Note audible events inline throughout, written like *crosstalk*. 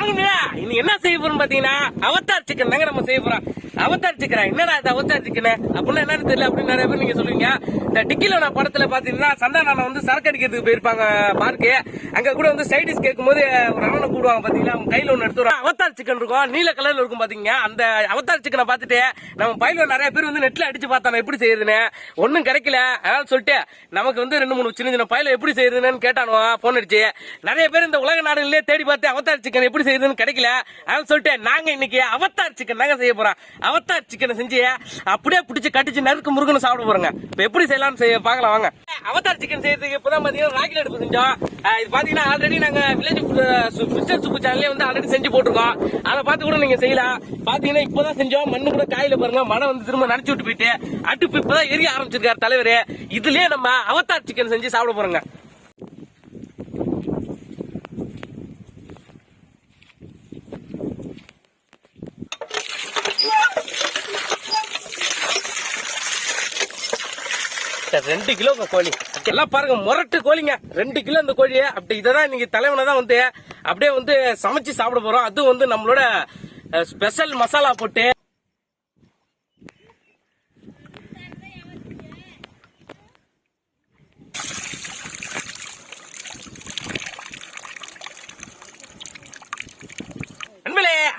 வணக்கம் இன்னைக்கு என்ன செய்ய போறோம் பாத்தீங்கன்னா அவத்தார் சிக்கன் தாங்க நம்ம செய்ய போறோம். அவத்தார் சிக்கன் என்னடா இது அவத்தார் சிக்கன் அப்படின்னா என்னன்னு தெரியல அப்படின்னு நிறைய பேர் நீங்க சொல்லுவீங்க. இந்த டிக்கில நான் படத்துல பாத்தீங்கன்னா சந்தானம் வந்து சரக்கு அடிக்கிறதுக்கு போயிருப்பாங்க பார்க்கு அங்க கூட வந்து சைடிஸ் கேட்கும் போது ஒரு அண்ணனை கூடுவாங்க பாத்தீங்களா? அவங்க கையில ஒண்ணு எடுத்து வருவாங்க. அவத்தார் சிக்கன் இருக்கும். நீல கலர்ல இருக்கும் பாத்தீங்க. அந்த அவத்தார் சிக்கனை பார்த்துட்டு நம்ம பயில நிறைய பேர் வந்து நெட்ல அடிச்சு பார்த்தாங்க எப்படி செய்யுதுன்னு? ஒன்றும் கிடைக்கல. அதனால சொல்லிட்டு நமக்கு வந்து ரெண்டு மூணு சின்ன சின்ன பயில எப்படி செய்யுதுன்னு கேட்டானுவா போன் அடிச்சு. நிறைய பேர் இந்த உலக நாடுகளிலே தேடி பார்த்து அவத்தார் சிக்கன் எப்படி செய்யுதுன்னு கிடைக்கல. அதனால சொல்லிட்டு நாங்க இன்னைக்கு அவத்தார் சிக்கன் தாங்க செய்ய போறோம். அவத்தார் சிக்கனை செஞ்சு அப்படியே பிடிச்சி கட்டிச்சு நறுக்கு முருகனை சாப்பிட போறோங்க. இப்ப எப்படி செய்யலாம்னு செய்ய பார்க்கலாம் வாங்க. அவத்தார் சிக்கன் செய்யறதுக்கு இப்பதான் பாத்தீங்கன்னா ராக்கெட் அடுப்பு செஞ்சோம். இது பாத்தீங்கன்னா ஆல்ரெடி நாங்க வில்லேஜ் மிஸ்டர் சூப்பர் சேனல்லே வந்து ஆல்ரெடி செஞ்சு போட்டிருக்கோம். அதை பார்த்து கூட நீங்க செய்யலாம். பாத்தீங்கன்னா இப்பதான் செஞ்சோம். மண்ணு கூட காயில பாருங்க. மழை வந்து திரும்ப நனைச்சு விட்டு போயிட்டு அடுப்பு இப்பதான் எரிய ஆரம்பிச்சிருக்காரு தலைவர். இதுலயே நம்ம அவத்தார் சிக்கன் செஞ்சு சாப்பிட போறோங்க. ரெண்டு கிலோ கோழி. எல்லாம் பாருங்க முரட்டு கோழிங்க. ரெண்டு கிலோ இந்த கோழி அப்படி இததான் இன்னைக்கு தலைவனை தான் வந்து அப்படியே வந்து சமைச்சு சாப்பிட போறோம். அதுவும் வந்து நம்மளோட ஸ்பெஷல் மசாலா போட்டு.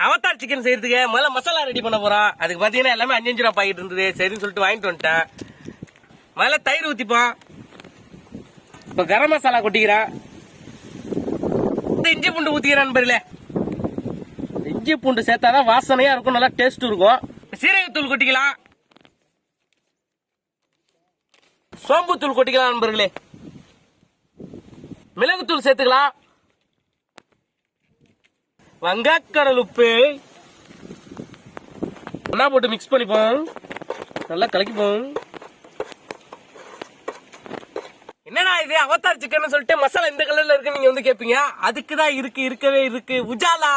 அவத்தார் சிக்கன் செய்யறதுக்கு முதல்ல மசாலா ரெடி பண்ண போறோம். அதுக்கு பாத்தீங்கன்னா எல்லாமே அஞ்சு அஞ்சு ரூபா பாக்கெட் இருந்தது. சரின்னு சொல்லிட்டு வாங்கிட்டு வந்துட்டேன். முதல்ல தயிர் ஊத்திப்போம். இப்ப கரம் மசாலா கொட்டிக்கிறான். இந்த இஞ்சி பூண்டு ஊத்திக்கிறான் நண்பர்களே. இஞ்சி பூண்டு சேர்த்தாதான் வாசனையா இருக்கும் நல்லா டேஸ்ட் இருக்கும். சீரகத்தூள் கொட்டிக்கலாம். சோம்புத்தூள் கொட்டிக்கலாம் நண்பர்களே. மிளகுத்தூள் சேர்த்துக்கலாம். வங்காக்கடல் உப்பு. ஒன்னா போட்டு மிக்ஸ் பண்ணிப்போம். நல்லா கலக்கிப்போம் என்னடா இது அவத்தார் சிக்கன் சொல்லிட்டு மசாலா இந்த கலர்ல இருக்கு நீங்க வந்து கேப்பீங்க. அதுக்கு தான் இருக்கு இருக்கவே இருக்கு. உஜாலா!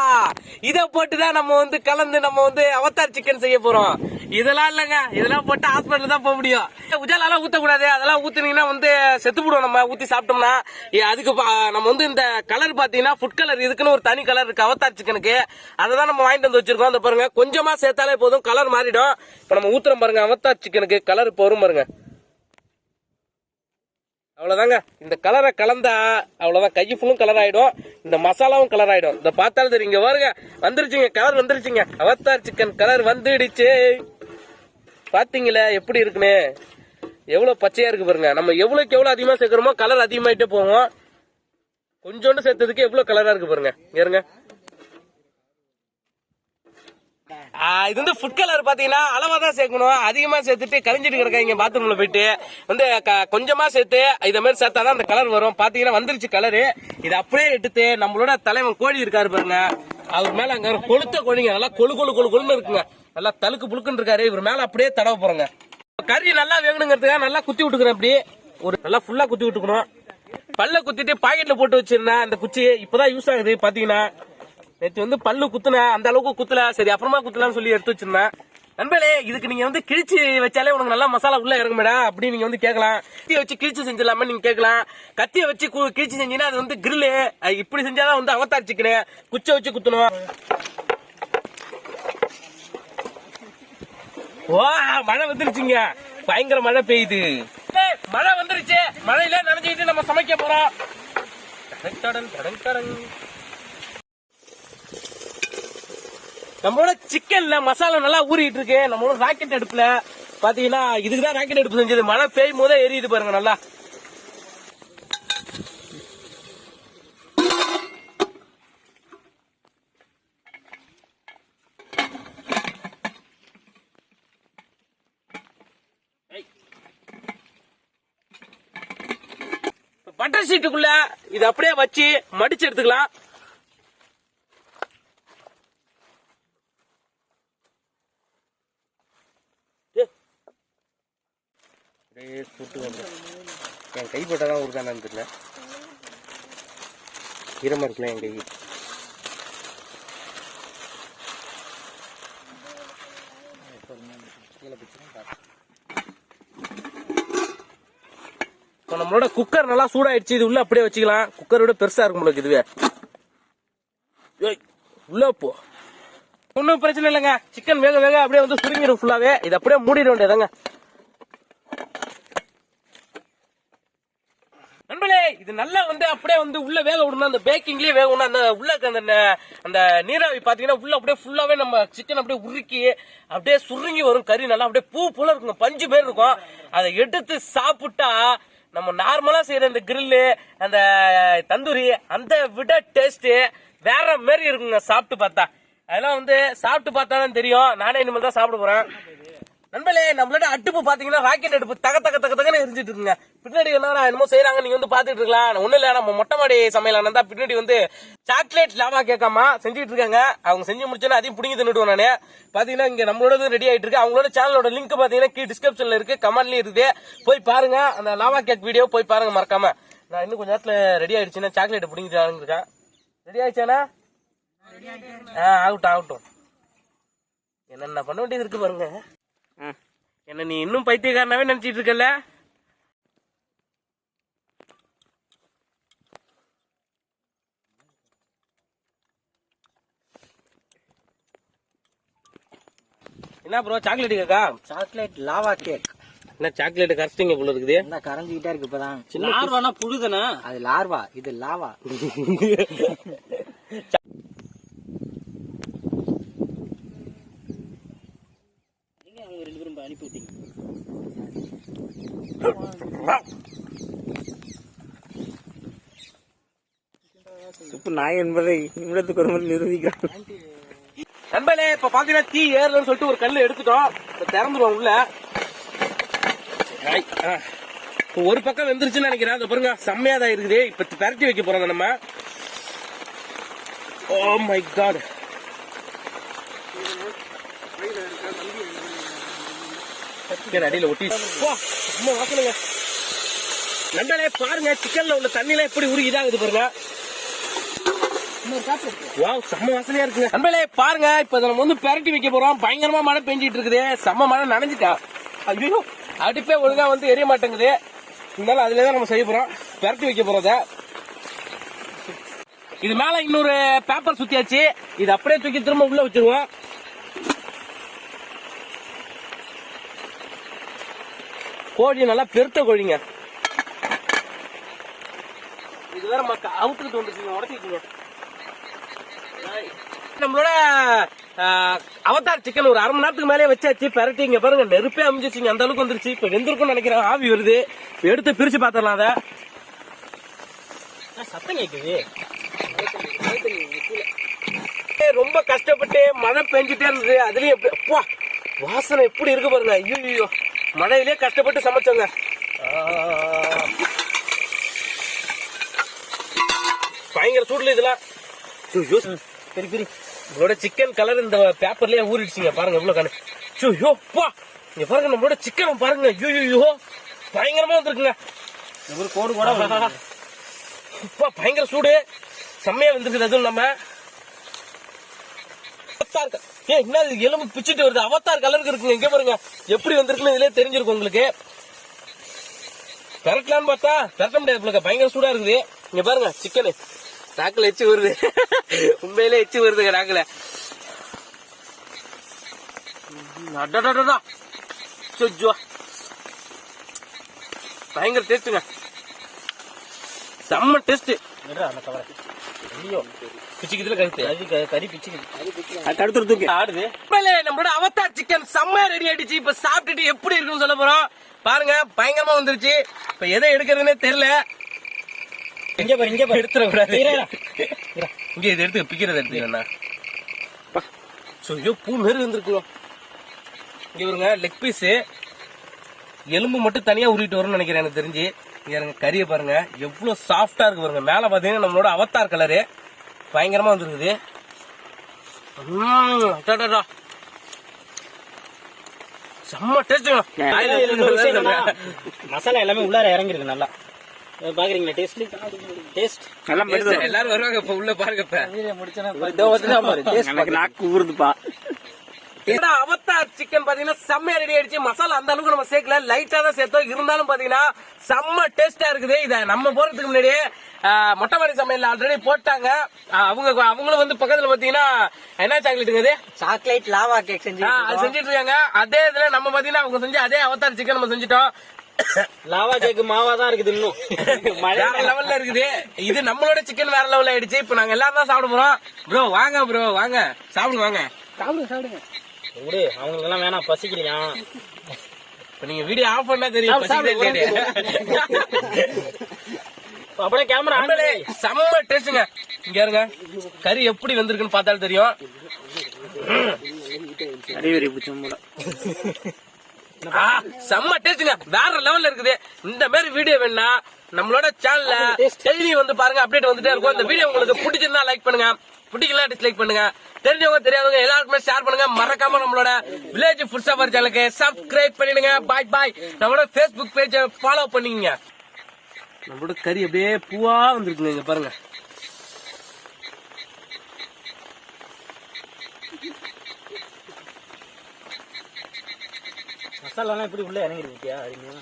இத போட்டு தான் நம்ம வந்து கலந்து நம்ம வந்து அவத்தார் சிக்கன் செய்ய போறோம். இதெல்லாம் இல்லைங்க. இதெல்லாம் போட்டு ஹாஸ்பிட்டல் தான் போக முடியும். உஜாலாலாம் ஊத்த கூடாது அதெல்லாம் ஊத்துனீங்கன்னா வந்து செத்து போடுவோம் நம்ம. ஊத்தி சாப்பிட்டோம்னா அதுக்கு பா- நம்ம வந்து இந்த கலர் பாத்தீங்கன்னா ஃபுட் கலர் இதுக்குன்னு ஒரு தனி கலர் இருக்கு அவத்தார் சிக்கனுக்கு அதை தான் நம்ம வாங்கிட்டு வந்து வச்சிருக்கோம். அந்த பாருங்க கொஞ்சமா சேர்த்தாலே போதும். கலர் மாறிடும். இப்ப நம்ம ஊத்துறோம் பாருங்க அவத்தார் சிக்கனுக்கு கலர் இப்போ வரும் பாருங்க. அவ்வளோதாங்க இந்த கலரை கலந்தா அவ்வளோதான் கை ஃபுல்லும் கலர் ஆகிடும் இந்த மசாலாவும் கலர் ஆகிடும் இந்த பார்த்தாலும் தெரியும் இங்கே வருங்க வந்துருச்சுங்க. கலர் வந்துருச்சுங்க. அவத்தார் சிக்கன் கலர் வந்துடுச்சு. பார்த்தீங்களே எப்படி இருக்குன்னு? எவ்வளோ பச்சையாக இருக்கு பாருங்க. நம்ம எவ்வளோக்கு எவ்வளோ அதிகமாக சேர்க்குறோமோ கலர் அதிகமாகிட்டே போவோம் கொஞ்சோண்டு சேர்த்ததுக்கு எவ்வளோ கலராக இருக்கு பாருங்க. இருங்க ஆ, இது வந்து ஃபுட் கலர் பார்த்தீங்கன்னா அளவாக தான் சேர்க்கணும். அதிகமாக சேர்த்துட்டு கரிஞ்சிட்டு கிடக்காங்க பாத்ரூமில் போயிட்டு வந்து க- சேர்த்து இதை மாதிரி சேர்த்தா தான் அந்த கலர் வரும். பார்த்தீங்கன்னா வந்துருச்சு கலரு இது அப்படியே எடுத்து நம்மளோட தலைவன் கோழி இருக்காரு பாருங்க. அவர் மேல அங்க கொளுத்த கோழிங்க நல்லா கொழு கொழு கொழு கொழுன்னு இருக்குங்க. நல்லா தழுக்கு புழுக்குன்னு இருக்காரு. இவர் மேல அப்படியே தடவை போறோங்க. கறி நல்லா வேகணுங்கிறதுக்காக நல்லா குத்தி விட்டுக்கிறேன் அப்படி. ஒரு நல்லா ஃபுல்லா குத்தி விட்டுக்கணும். பல்ல குத்திட்டு பாக்கெட்ல போட்டு வச்சிருந்தேன் அந்த குச்சி இப்பதான் யூஸ் ஆகுது பாத்தீங்கன்னா. நேற்று வந்து பல்லு குத்துனேன் அந்த அளவுக்கு குத்தல. சரி அப்புறமா குத்தலாம்னு சொல்லி எடுத்து வச்சிருந்தேன். நண்பர்களே இதுக்கு நீங்க வந்து கிழிச்சு வச்சாலே உனக்கு நல்லா மசாலா உள்ள இறங்குமேடா அப்படின்னு நீங்க வந்து கேட்கலாம். கத்தியை வச்சு கிழிச்சு செஞ்சிடலாமே நீங்க கேட்கலாம். கத்தியை வச்சு கு- கிழிச்சு செஞ்சீங்கன்னா அது வந்து கிரில்லு. இப்படி செஞ்சாதான் வந்து அவத்தார் சிக்கனு. குச்சை வச்சு குத்தணும். ஓ மழை வந்துருச்சுங்க. பயங்கர மழை பெய்யுது. ஏய், மழை வந்துருச்சு. மழையில நனைஞ்சுக்கிட்டு நம்ம சமைக்க போறோம். நம்மளோட சிக்கன்ல மசாலா நல்லா ஊறிட்டு இருக்கு. நம்மளோட ராக்கெட் அடுப்புல பாத்தீங்கன்னா இதுக்கு தான் ராக்கெட் அடுப்பு செஞ்சது. மழை பெய்யும் போதே எரியுது பாருங்க நல்லா. பட்டர் ஷீட்டுக்குள்ள இது அப்படியே வச்சு மடிச்சு எடுத்துக்கலாம். அப்படியே சுட்டு வந்துடும் என் கைப்பட்ட தான் உருக்கானு தெரியல. ஈரமாக இருக்குல்ல என் கை? இப்போ நம்மளோட குக்கர் நல்லா சூடாயிடுச்சு. இது உள்ள அப்படியே வச்சுக்கலாம். குக்கரோட பெருசா இருக்கும் உங்களுக்கு இதுவே. ஏய். உள்ள போ. ஒன்றும் பிரச்சனை இல்லைங்க. சிக்கன் வேக வேக அப்படியே வந்து சுருங்கிடும் ஃபுல்லாகவே இது அப்படியே மூடிட வேண்டியதாங்க நண்பர்களே இது நல்லா வந்து அப்படியே வந்து உள்ள வேக விடணும். அந்த பேக்கிங்லயே வேக விடணும். அந்த உள்ள அந்த அந்த நீராவி பாத்தீங்கன்னா உள்ள அப்படியே ஃபுல்லாவே நம்ம சிக்கன் அப்படியே உருக்கி அப்படியே சுருங்கி வரும். கறி நல்லா அப்படியே பூ போல இருக்கும். பஞ்சு பேர் இருக்கும். அதை எடுத்து சாப்பிட்டா நம்ம நார்மலா செய்யற அந்த கிரில்லு அந்த தந்தூரி அந்த விட டேஸ்ட் வேற மாதிரி இருக்குங்க சாப்பிட்டு பார்த்தா. அதெல்லாம் வந்து சாப்பிட்டு பார்த்தா தான் தெரியும். நானே இனிமேல் தான் சாப்பிட போறேன். நண்பர்களே நம்மளோட அடுப்பு பாத்தீங்கன்னா ராக்கெட் அடுப்பு தக தக தக தகன்னு எரிஞ்சிட்டு இருக்குங்க. பின்னாடி என்ன என்னமோ செய்யறாங்க நீங்க வந்து பாத்துட்டு இருக்கலாம். ஒண்ணு இல்ல நம்ம மொட்டை மாடி சமையலான தான் பின்னாடி வந்து சாக்லேட் லாவா கேட்காம செஞ்சுட்டு இருக்காங்க. அவங்க செஞ்சு முடிச்சோன்னா அதையும் பிடிங்கி தின்னுடுவோம் நானே. பாத்தீங்கன்னா இங்க நம்மளோட ரெடி ஆயிட்டு இருக்கு. அவங்களோட சேனலோட லிங்க் பாத்தீங்கன்னா கீ டிஸ்கிரிப்ஷன்ல இருக்கு. கமெண்ட்லயும் இருக்குது. போய் பாருங்க. அந்த லாவா கேக் வீடியோ போய் பாருங்க மறக்காம. நான் இன்னும் கொஞ்ச நேரத்துல ரெடி ஆயிடுச்சுன்னா சாக்லேட் பிடிங்கிட்டு இருக்கேன். ரெடி ஆயிடுச்சானா ஆ ஆகட்டும் ஆகட்டும் என்னென்ன பண்ண வேண்டியது இருக்கு பாருங்க. என்ன நீ இன்னும் பைத்தியக்காரனாவே நினைச்சிட்டு இருக்கல என்ன ப்ரோ சாக்லேட் கேக்கா? சாக்லேட் லாவா கேக் என்ன சாக்லேட் கரைச்சிங்க போல இருக்குது. என்ன கரைஞ்சிக்கிட்டே இருக்கு இப்பதான். லார்வானா புழுதானே? அது லார்வா இது லாவா *laughs* ரெண்டு பேரும் அனுப்பி விட்டீங்க. சுப்பு நாய் என்பதை நிமிடத்துக்கு ஒரு முறை நிரூபிக்கிறோம் நண்பர்களே இப்ப பாத்தீங்கன்னா தீ ஏறலன்னு சொல்லிட்டு ஒரு கல்லு எடுத்துட்டோம். இப்ப திறந்துருவோம் உள்ள. ஒரு பக்கம் வெந்துருச்சுன்னு நினைக்கிறேன். அது பாருங்க செம்மையா தான் இருக்குது. இப்ப பரட்டி வைக்க போறோம் நம்ம. ஓ மை காட் அடியில ஒட்டி. போ, வாசனைங்க நண்பர்களே பாருங்க சிக்கன்ல உள்ள தண்ணிலாம் எப்படி உருகி இதாகுது பாருங்க. வாவ் செம்ம வாசனையா இருக்குங்க. நண்பர்களே பாருங்க இப்ப நம்ம வந்து பெரட்டி வைக்க போறோம். பயங்கரமா மழை பெஞ்சிட்டு இருக்குது. செம்ம மழை நனைஞ்சிட்டா. ஐயோ அடுப்பே ஒழுங்கா வந்து எரிய மாட்டேங்குது. இருந்தாலும் அதுல தான் நம்ம செய்ய போறோம். பெரட்டி வைக்க போறத. இது மேல இன்னொரு பேப்பர் சுத்தியாச்சு. இது அப்படியே தூக்கி திரும்ப உள்ள வச்சிருவோம். கோழி நல்லா பெருத்த கோழிங்க. இது வேற மக்கா அவுத்துக்கிட்டு வந்துருச்சுங்க உடச்சிக்கிட்டு நம்மளோட அவதார் சிக்கன் ஒரு அரை மணி நேரத்துக்கு மேலே வச்சாச்சு பரட்டி இங்க பாருங்க நெருப்பே அமைஞ்சிச்சுங்க அந்த அளவுக்கு வந்துருச்சு. இப்ப வெந்திருக்கும் நினைக்கிறேன் ஆவி வருது. எடுத்து பிரிச்சு பாத்திரலாம் அதை. சத்தம் கேக்குது? ரொம்ப கஷ்டப்பட்டு மழை பெஞ்சிட்டே இருந்தது. அதுலயும் எப்படி- வாசனை எப்படி இருக்கு பாருங்க. ஐயோ. மழையிலே கஷ்டப்பட்டு சமைச்சோங்க. பயங்கர சூடுல இதெல்லாம். பெரிய பெரிய உங்களோட சிக்கன் கலர் இந்த பேப்பர்லயே ஊறிடுச்சுங்க. பாருங்க இவ்வளவு கணக்கு ஐயோ பா. இங்க பாருங்க நம்மளோட சிக்கன் பாருங்க. ஐயோ ஐயோ பயங்கரமா வந்திருக்குங்க. ஒரு கோடு கூட பயங்கர சூடு. செம்மையா வந்திருக்குது அதுவும் நம்ம அவத்தார் ஏன் என்ன எலும்பு பிச்சுட்டு வருது. அவத்தார் கலருக்கு இருக்குங்க. எங்க பாருங்க. எப்படி வந்திருக்குன்னு இதுல தெரிஞ்சிருக்கும் உங்களுக்கு. பெரட்டலான்னு பார்த்தா பெரட்ட முடியாது பயங்கர சூடா இருக்குது. இங்க பாருங்க சிக்கனு ராக்குல எச்சு வருது. உண்மையிலே எச்சு வருதுங்க நாக்குல. அடடடடா. சொஜ்ஜோ. பயங்கர டேஸ்ட்டுங்க செம்ம டேஸ்ட் அந்த கவரை கருத்து அது கறி பிச்சுக்குது. தடுத்துரு தூக்கி. ஆடுது. நம்மளோட அவத்தார் சிக்கன் செம்ம ரெடி ஆயிடுச்சு. இப்ப சாப்பிட்டுட்டு எப்படி இருக்குன்னு சொல்ல போறோம். பாருங்க பயங்கரமா வந்துருச்சு. இப்ப எதை எடுக்கிறதுனே தெரியல. இங்க பாரு இங்க பாரு. எடுத்துட கூடாது. இங்க இது எடுத்து பிக்கிறது எடுத்துக்கண்ணா ஐயோ பூ மாரி வந்திருக்குங்க இங்க வருங்க லெக் பீஸ் எலும்பு மட்டும் தனியா உருவிட்டு வரும்னு நினைக்கிறேன் எனக்கு தெரிஞ்சு. இருங்க கறியை பாருங்க. எவ்வளவு சாஃப்டா இருக்கு பாருங்க. மேல பாத்தீங்கன்னா நம்மளோட அவத்தார் கலரு பயங்கரமா வந்துருக்குது. செம்ம டேஸ்ட்டுங்க மசாலா எல்லாமே உள்ளார இறங்கிருக்கு நல்லா. பாக்குறீங்களா? டேஸ்ட் டேஸ்ட் எல்லாரும் வருவாங்க இப்ப உள்ள பாருங்க இப்ப. எனக்கு நாக்கு ஊறுதுப்பா. ஏன்னா அவத்தார் சிக்கன் பாத்தீங்கன்னா செம்மையா ரெடி ஆயிடுச்சு. மசாலா அந்த அளவுக்கு நம்ம சேர்க்கல. லைட்டா தான் சேர்த்தோம். இருந்தாலும் பாத்தீங்கன்னா செம்ம டேஸ்டா இருக்குது. இத நம்ம போறதுக்கு முன்னாடியே மொட்டை மாடி சமையல் ஆல்ரெடி போட்டாங்க. அவங்க அவங்களும் வந்து பக்கத்துல பாத்தீங்கன்னா என்ன சாக்லேட்டுங்க இது சாக்லேட் லாவா கேக் செஞ்சு அது செஞ்சுட்டு இருக்காங்க அதே இதுல நம்ம பாத்தீங்கன்னா அவங்க செஞ்சு அதே அவதார் சிக்கன் நம்ம செஞ்சுட்டோம். லாவா கேக்கு மாவா தான் இருக்குது இன்னும். வேற லெவல்ல இருக்குது. இது நம்மளோட சிக்கன் வேற லெவல்ல ஆயிடுச்சு. இப்ப நாங்க எல்லாரும் தான் சாப்பிட போறோம். ப்ரோ வாங்க ப்ரோ வாங்க. சாப்பிடுங்க வாங்க. சாப்பிடுங்க சாப்பிடுங்க. விடு அவங்களுக்கு எல்லாம் வேணாம் பசிக்கலையா இப்ப நீங்க வீடியோ ஆஃப் பண்ணா தெரியும். அப்படியே கேமரா நண்பர்களே, செம்ம டேஸ்ட்டுங்க இங்க இருங்க. கறி எப்படி வந்திருக்குன்னு பார்த்தாலும் தெரியும். அறிவறி புச்சம்புல ஆ, செம்ம டேஸ்ட்டுங்க வேற லெவல்ல இருக்குது. இந்த மாதிரி வீடியோ வேணா நம்மளோட சேனல்ல டெய்லி வந்து பாருங்க அப்டேட் வந்துட்டே இருக்கும். இந்த வீடியோ உங்களுக்கு பிடிச்சிருந்தா லைக் பண்ணுங்க. பிடிக்கலாம் டிஸ்லைக் பண்ணுங்க. தெரிஞ்சவங்க தெரியாதவங்க எல்லாருக்குமே ஷேர் பண்ணுங்க. மறக்காம நம்மளோட வில்லேஜ் ஃபுட் சாப்பாடு சேனலுக்கு சப்ஸ்கிரைப் பண்ணிடுங்க. பாய் பாய் நம்மளோட ஃபேஸ்புக் பேஜை ஃபாலோ பண்ணிக்கங்க. நம்மளோட கறி அப்படியே பூவா வந்துருக்குங்க இங்க பாருங்க. மசாலாலாம் எப்படி உள்ள இறங்கிருக்கு அருமையா.